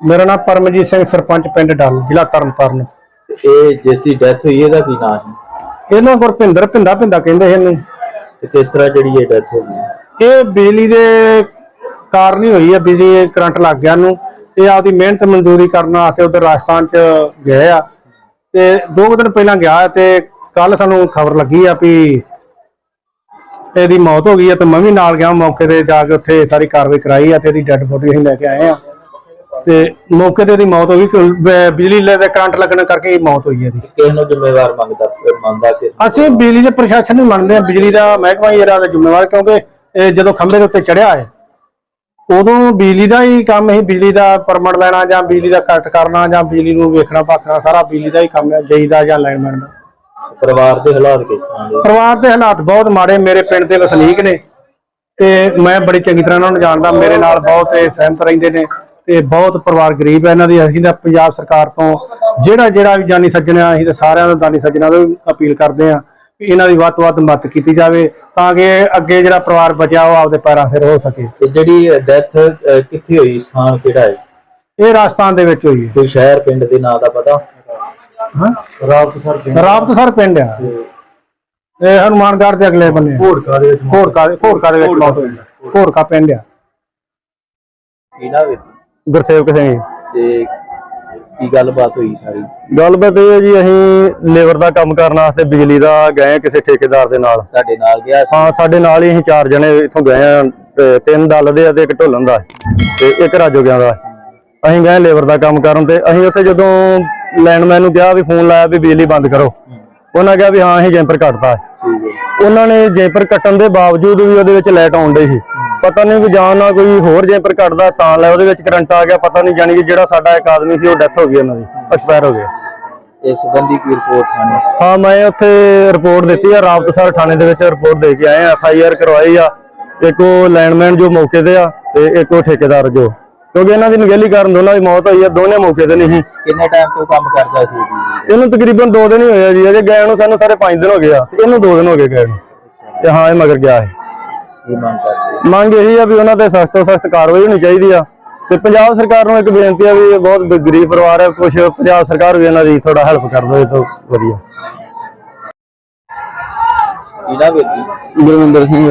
ਮੇਰਾ ਨਾਮ ਪਰਮਜੀਤ ਸਿੰਘ ਸਰਪੰਚ ਪਿੰਡ ਡੱਲ ਜ਼ਿਲ੍ਹਾ ਤਰਨਤਾਰਨ। ਇਹ ਜਿਸ ਦੀ ਡੈਥ ਹੋਈ ਇਹਦਾ ਕੀ ਨਾਮ ਹੈ? ਇਹਨਾਂ ਗੁਰਪਿੰਦਰ ਪਿੰਦਾ ਪਿੰਦਾ ਕਹਿੰਦੇ ਇਹਨੂੰ। ਤੇ ਕਿਸ ਤਰ੍ਹਾਂ ਜਿਹੜੀ ਇਹ ਡੈਥ ਹੋ ਇਹ ਬਿਜਲੀ ਦੇ ਕਾਰਨ ਹੀ ਹੋਈ ਹੈ ਬਿਜਲੀ ਕਰੰਟ ਲੱਗ ਗਿਆ ਨੂੰ। ਇਹ ਆਪਦੀ ਮਿਹਨਤ ਮਨਜੂਰੀ ਕਰਨ ਵਾਸਤੇ ਉਧਰ ਰਾਜਸਥਾਨ ਚ ਗਏ ਆ। ਤੇ ਦੋ ਕੁ ਦਿਨ ਪਹਿਲਾਂ ਗਿਆ ਤੇ ਕੱਲ ਸਾਨੂੰ ਖਬਰ ਲੱਗੀ ਆ ਵੀ ਇਹਦੀ ਮੌਤ ਹੋ ਗਈ ਹੈ ਤੇ ਮੈਂ ਵੀ ਨਾਲ ਗਿਆ ਮੌਕੇ ਤੇ ਜਾ ਕੇ ਉੱਥੇ ਸਾਰੀ ਕਾਰਵਾਈ ਕਰਾਈ ਆ ਤੇ ਇਹਦੀ ਡੈੱਡ ਬੋਡੀ ਅਸੀਂ ਲੈ ਕੇ ਆਏ ਆ। ਤੇ ਮੌਕੇ ਤੇ ਇਹਦੀ ਮੌਤ ਹੋ ਗਈ ਕਿ ਬ- ਬਿਜਲੀ ਲੈ ਦੇ ਕਰੰਟ ਲੱਗਣ ਕਰਕੇ ਇਹ ਮੌਤ ਹੋਈ ਹੈ ਇਹਦੀ। ਕਿਸ ਨੂੰ ਜ਼ਿੰਮੇਵਾਰ ਮੰਗਦਾ ਮੰਨਦਾ ਕਿਸ ਨੂੰ? ਅਸੀਂ ਬਿਜਲੀ ਦੇ ਪ੍ਰਸ਼ਾਸਨ ਨੂੰ ਮੰਨਦੇ ਹਾਂ ਬਿਜਲੀ ਦਾ ਮਹਿਕਮਾ ਹੀ ਇਹਦਾ ਜ਼ਿੰਮੇਵਾਰ ਕਿਉਂਕਿ ਇਹ ਜਦੋਂ ਖੰਭੇ ਦੇ ਉੱਤੇ ਚੜਿਆ ਹੈ ਉਦੋਂ ਬਿਜਲੀ ਦਾ ਹੀ ਕੰਮ ਹੈ ਬਿਜਲੀ ਦਾ ਪਰਮਿਟ ਲੈਣਾ ਜਾਂ ਬਿਜਲੀ ਦਾ ਕੱਟ ਕਰਨਾ ਜਾਂ ਬਿਜਲੀ ਨੂੰ ਵੇਖਣਾ ਭਾਖਣਾ ਸਾਰਾ ਬਿਜਲੀ ਦਾ ਹੀ ਕੰਮ ਹੈ ਜਈ ਦਾ ਜਾਂ ਲਾਈਨਮੈਨ ਦਾ। ਪਰਿਵਾਰ ਦੇ ਹਾਲਾਤ ਕਿਸ ਤਰ੍ਹਾਂ ਦੇ? ਪਰਿਵਾਰ ਦੇ ਹਾਲਾਤ ਬਹੁਤ ਮਾੜੇ ਮੇਰੇ ਪਿੰਡ ਦੇ ਵਸਨੀਕ ਨੇ ਤੇ ਮੈਂ ਬੜੀ ਚੰਗੀ ਤਰ੍ਹਾਂ ਉਹਨਾਂ ਨੂੰ ਜਾਣਦਾ ਮੇਰੇ ਨਾਲ ਬਹੁਤ ਇਹ ਸਹਿਮਤ ਰਹਿੰਦੇ ਨੇ ਤੇ ਬਹੁਤ ਪਰਿਵਾਰ ਗਰੀਬ ਹੈ ਇਹਨਾਂ ਦੀ ਅਸੀਂ ਤਾਂ ਪੰਜਾਬ ਸਰਕਾਰ ਤੋਂ ਜਿਹੜਾ ਜਿਹੜਾ ਵੀ ਜਾਨੀ ਸੱਜਣਾ ਅਸੀਂ ਤਾਂ ਸਾਰਿਆਂ ਨੂੰ ਦਾਨੀ ਸੱਜਣਾ ਨੂੰ ਅਪੀਲ ਕਰਦੇ ਹਾਂ ਕਿ ਇਹਨਾਂ ਦੀ ਵੱਧ ਤੋਂ ਵੱਧ ਮਦਦ ਕੀਤੀ ਜਾਵੇ ਤਾਂ ਕਿ ਅੱਗੇ ਜਿਹੜਾ ਪਰਿਵਾਰ ਬਚਿਆ ਉਹ ਆਪਦੇ ਪੈਰਾਂ ਸਿਰ ਹੋ ਸਕੇ। ਤੇ ਜਿਹੜੀ ਡੈਥ ਕਿੱਥੇ ਹੋਈ? ਸਥਾਨ ਕਿਹੜਾ ਹੈ? ਇਹ ਰਾਜਸਥਾਨ ਦੇ ਵਿੱਚ ਹੋਈ ਹੈ। ਕੋਈ ਸ਼ਹਿਰ ਪਿੰਡ ਦੇ ਨਾਂ ਦਾ ਪਤਾ? ਹਾਂ? ਰਾਤ ਸਰ ਰਾਬਤ ਸਰ ਪਿੰਡ ਆ। ਇਹ ਹਨੂਮਾਨਗੜ੍ਹ ਦੇ ਅਗਲੇ ਬੰਨੇ। ਘੋੜਕਾ ਦੇ ਵਿੱਚ ਘੋੜਕਾ ਦੇ ਘੋੜਕਾ ਦੇ ਵਿੱਚ ਮੌਤ ਹੋਈ। ਹੈ ਘੋੜਕਾ ਪਿੰਡ ਆ। ਕੀ ਨਾ ਵਿੱਚ ਗੁਰਸੇਵਕ ਸਿੰਘ ਜੀ। ਤੇ ਕੀ ਗੱਲਬਾਤ ਹੋਈ ਸਾਰੀ? ਗੱਲਬਾਤ ਇਹ ਹੈ ਜੀ ਅਸੀਂ ਲੇਬਰ ਦਾ ਕੰਮ ਕਰਨ ਵਾਸਤੇ ਬਿਜਲੀ ਦਾ ਗਏ ਕਿਸੇ ਠੇਕੇਦਾਰ ਦੇ ਨਾਲ। ਤੁਹਾਡੇ ਨਾਲ ਗਿਆ ਹਾਂ ਸਾਡੇ ਨਾਲ ਹੀ ਅਸੀਂ ਚਾਰ ਜਣੇ ਇੱਥੋਂ ਗਏ ਆ ਤੇ ਤਿੰਨ ਦਲ ਦੇ ਆ ਤੇ ਇੱਕ ਢੋਲਣ ਦਾ। ਤੇ ਇੱਕ ਰਾਜੋਗਿਆਂ ਦਾ। ਅਸੀਂ ਗਏ ਲੇਬਰ ਦਾ ਕੰਮ ਕਰਨ ਤੇ ਅਸੀਂ ਉੱਥੇ ਜਦੋਂ ਲੈਂਡਮੈਨ ਨੂੰ ਕਿਹਾ ਵੀ ਫੋਨ ਲਾਇਆ ਵੀ ਬਿਜਲੀ ਬੰਦ ਕਰੋ। ਉਹਨਾਂ ਕਿਹਾ ਵੀ ਹਾਂ ਅਸੀਂ ਜੈਂਪਰ ਹੈ। ਉਹਨਾਂ ਨੇ ਜੈਂਪਰ ਕੱਟਣ ਦੇ ਬਾਵਜੂਦ ਵੀ ਉਹਦੇ ਵਿੱਚ ਲਾਈਟ ਆਉਣ ਡਈ ਸੀ। ਪਤਾ ਨਹੀਂ ਵੀ ਜਾਂ ਨਾ ਕੋਈ ਹੋਰ ਜੈਂਪਰ ਕੱਟਦਾ ਤਾਂ ਲੈ ਉਹਦੇ ਵਿੱਚ ਕਰੰਟ ਆ ਗਿਆ ਪਤਾ ਨਹੀਂ ਜਾਣੀ ਕਿ ਜਿਹੜਾ ਸਾਡਾ ਇੱਕ ਆਦਮੀ ਸੀ ਉਹ ਡੈਥ ਹੋ ਗਈ ਉਹਨਾਂ ਦੀ ਐਕਸਪਾਇਰ ਹੋ ਗਿਆ। ਇਸ ਸੰਬੰਧੀ ਕੋਈ ਰਿਪੋਰਟ ਥਾਣੇ? ਹਾਂ ਮੈਂ ਉੱਥੇ ਰਿਪੋਰਟ ਦਿੱਤੀ ਆ ਰਾਬਤਸਰ ਥਾਣੇ ਦੇ ਵਿੱਚ ਰਿਪੋਰਟ ਦੇ ਕੇ ਆਏ ਆ ਐਫ ਆਈ ਆਰ ਕਰਵਾਈ ਆ। ਇੱਕ ਉਹ ਲੈਂਡਮੈਨ ਜੋ ਮੌਕੇ ਤੇ ਆ ਤੇ ਇੱਕ ਉਹ ਠੇਕੇਦਾਰ ਜੋ। ਕਿਉਂਕਿ ਇਹਨਾਂ ਦੀ ਨਿਗਹਿਲੀ ਕਾਰਨ ਦੋਨਾਂ ਦੀ ਮੌਤ ਹੋਈ ਆ ਦੋਨੇ ਮੌਕੇ ਤੇ ਨਹੀਂ। ਸੀ ਕਿੰਨੇ ਟਾਈਮ ਤੋਂ ਕੰਮ ਕਰਦਾ ਸੀ ਜੀ? ਇਹਨੂੰ ਤਕਰੀਬਨ 2 ਦਿਨ ਹੀ ਹੋਏ ਆ ਜੀ ਅਜੇ ਗਏ ਨੂੰ ਸਾਨੂੰ ਸਾਰੇ 5 ਦਿਨ ਹੋ ਗਏ ਆ ਤੇ ਇਹਨੂੰ 2 ਦਿਨ ਹੋ ਗਏ ਗਏ ਨੂੰ। ਤੇ ਹਾਂ ਇਹ ਮਗਰ ਗਿਆ ਹੈ ਕੀ ਮੰਗ ਕਰਦੇ ਮੰਗ ਇਹੀ ਆ ਵੀ ਉਹਨਾਂ ਤੇ ਸਖਤ ਤੋਂ ਸਖਤ ਕਾਰਵਾਈ ਹੋਣੀ ਚਾਹੀਦੀ ਆ। ਤੇ ਪੰਜਾਬ ਸਰਕਾਰ ਨੂੰ ਇੱਕ ਬੇਨਤੀ ਆ ਵੀ ਇਹ ਬਹੁਤ ਗਰੀਬ ਪਰਿਵਾਰ ਹੈ ਕੁਝ ਪੰਜਾਬ ਸਰਕਾਰ ਵੀ ਇਹਨਾਂ ਦੀ ਥੋੜਾ ਹੈਲਪ ਕਰ ਦੇਵੇ ਤਾਂ ਵਧੀਆ। ਕੀ ਨਾ ਵਿੱਚ ਗੁਰਵਿੰਦਰ ਸਿੰਘ।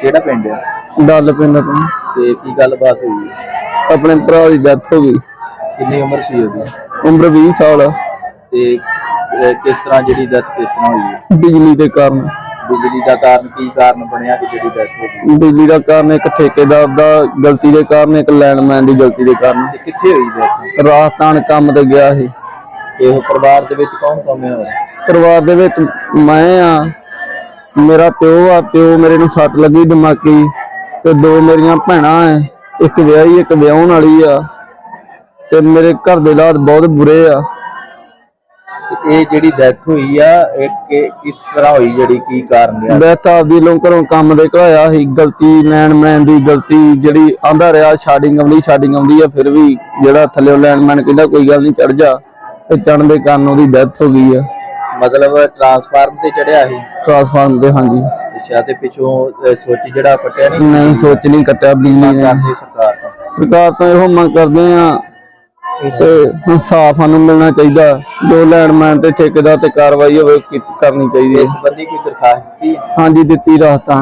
ਕਿਹੜਾ ਪਿੰਡ ਹੈ? ਡੱਲ ਪਿੰਡ ਤੋਂ। ਤੇ ਕੀ ਗੱਲਬਾਤ ਹੋਈ? ਆਪਣੇ ਭਰਾ ਦੀ ਡੈਥ ਹੋ ਗਈ। ਕਿੰਨੀ ਉਮਰ ਸੀ ਉਹਦੀ? ਉਮਰ 20 ਸਾਲ ਤੇ ਅਹ, ਕਿਸ ਤਰ੍ਹਾਂ ਜਿਹੜੀ ਡੈਥ ਕਿਸ ਤਰ੍ਹਾਂ ਹੋਈ? ਹੈ ਬਿਜਲੀ ਦੇ ਕਾਰਨ। ਬਿਜਲੀ ਦਾ ਕਾਰਨ ਕੀ ਕਾਰਨ ਬਣਿਆ ਕਿ ਜਿਹੜੀ ਡੈਥ ਹੋ ਗਈ? ਬਿਜਲੀ ਦਾ ਕਾਰਨ ਇੱਕ ਠੇਕੇਦਾਰ ਦਾ ਗਲਤੀ ਦੇ ਕਾਰਨ ਇੱਕ ਲੈਂਡਮੈਨ ਦੀ ਗਲਤੀ ਦੇ ਕਾਰਨ। ਤੇ ਕਿੱਥੇ ਹੋਈ ਡੈਥ ਰਾਜਸਥਾਨ ਕੰਮ ਤੇ ਗਿਆ ਸੀ। ਤੇ ਉਹ ਪਰਿਵਾਰ ਦੇ ਵਿੱਚ ਕੌਣ ਕੌਣ ਹੈ ਪਰਿਵਾਰ ਦੇ ਵਿੱਚ ਮੈਂ ਆ ਮੇਰਾ ਪਿਓ ਆ ਪਿਓ ਮੇਰੇ ਨੂੰ ਸੱਟ ਲੱਗੀ ਦਿਮਾਗੀ। ਤੇ ਦੋ ਮੇਰੀਆਂ ਭੈਣਾਂ ਐ ਇੱਕ ਵਿਆਹੀ ਇੱਕ ਵਿਆਹਣ ਵਾਲੀ ਆ। ਤੇ ਮੇਰੇ ਘਰ ਦੇ ਹਾਲਾਤ ਬਹੁਤ ਬੁਰੇ ਆ। ਤੇ ਇਹ ਜਿਹੜੀ ਡੈਥ ਹੋਈ ਆ ਇਹ ਕਿ- ਕਿਸ ਤਰ੍ਹਾਂ ਹੋਈ ਜਿਹੜੀ ਕੀ ਕਾਰਨ ਰਿਹਾ ਡੈਥ ਆਪਦੀ ਲੋਂ ਘਰੋਂ ਕੰਮ ਦੇ ਘਲਾਇਆ ਸੀ ਗਲਤੀ ਲੈਂਡਮੈਨ ਦੀ ਗਲਤੀ ਜਿਹੜੀ ਆਂਦਾ ਰਿਹਾ ਸ਼ਾਡਿੰਗ ਆਉਂਦੀ ਸ਼ਾਡਿੰਗ ਆਉਂਦੀ ਆ ਫਿਰ ਵੀ ਜਿਹੜਾ ਥੱਲੇ ਲੈਂਡਮੈਨ ਕਹਿੰਦਾ ਕੋਈ ਗੱਲ ਨਹੀਂ ਚੜ ਜਾ। ਤੇ ਚੜਨ ਦੇ ਕਾਰਨ ਉਹਦੀ ਡੈਥ ਹੋ ਗਈ ਆ। ਮਤਲਬ ਟਰਾਂਸਫਾਰਮ ਤੇ ਚੜਿਆ ਸੀ? ਟ੍ਰਾਂਸਫਾਰਮਰ ਦੇ ਹਾਂਜੀ। ਅੱਛਾ ਤੇ ਪਿੱਛੋਂ ਅਹ, ਸੁੱਚ ਜਿਹੜਾ ਪੱਟਿਆ ਨਹੀਂ? ਨਹੀਂ ਸੋਚ ਨਹੀਂ ਕੱਟਿਆ ਬਿਜਲੀ ਨੇ। ਕਰਦੇ ਸਰਕਾਰ ਤੋਂ। ਸਰਕਾਰ ਤੋਂ ਇਹੋ ਮੰਗ ਕਰਦੇ ਆ ਤੇ ਇਨਸਾਫ ਸਾਨੂੰ ਮਿਲਣਾ ਚਾਹੀਦਾ। ਜੋ ਲੈਂਡਮੈਨ ਤੇ ਠੇਕੇਦਾਰ ਤੇ ਕਾਰਵਾਈ ਹੋਵੇ ਕਰਨੀ ਚਾਹੀਦੀ ਹੈ। ਇਸ ਸੰਬੰਧੀ ਕੋਈ ਦਰਖਾਸਤ ਦਿੱਤੀ? ਹਾਂਜੀ ਦਿੱਤੀ ਰਾਤਾਂ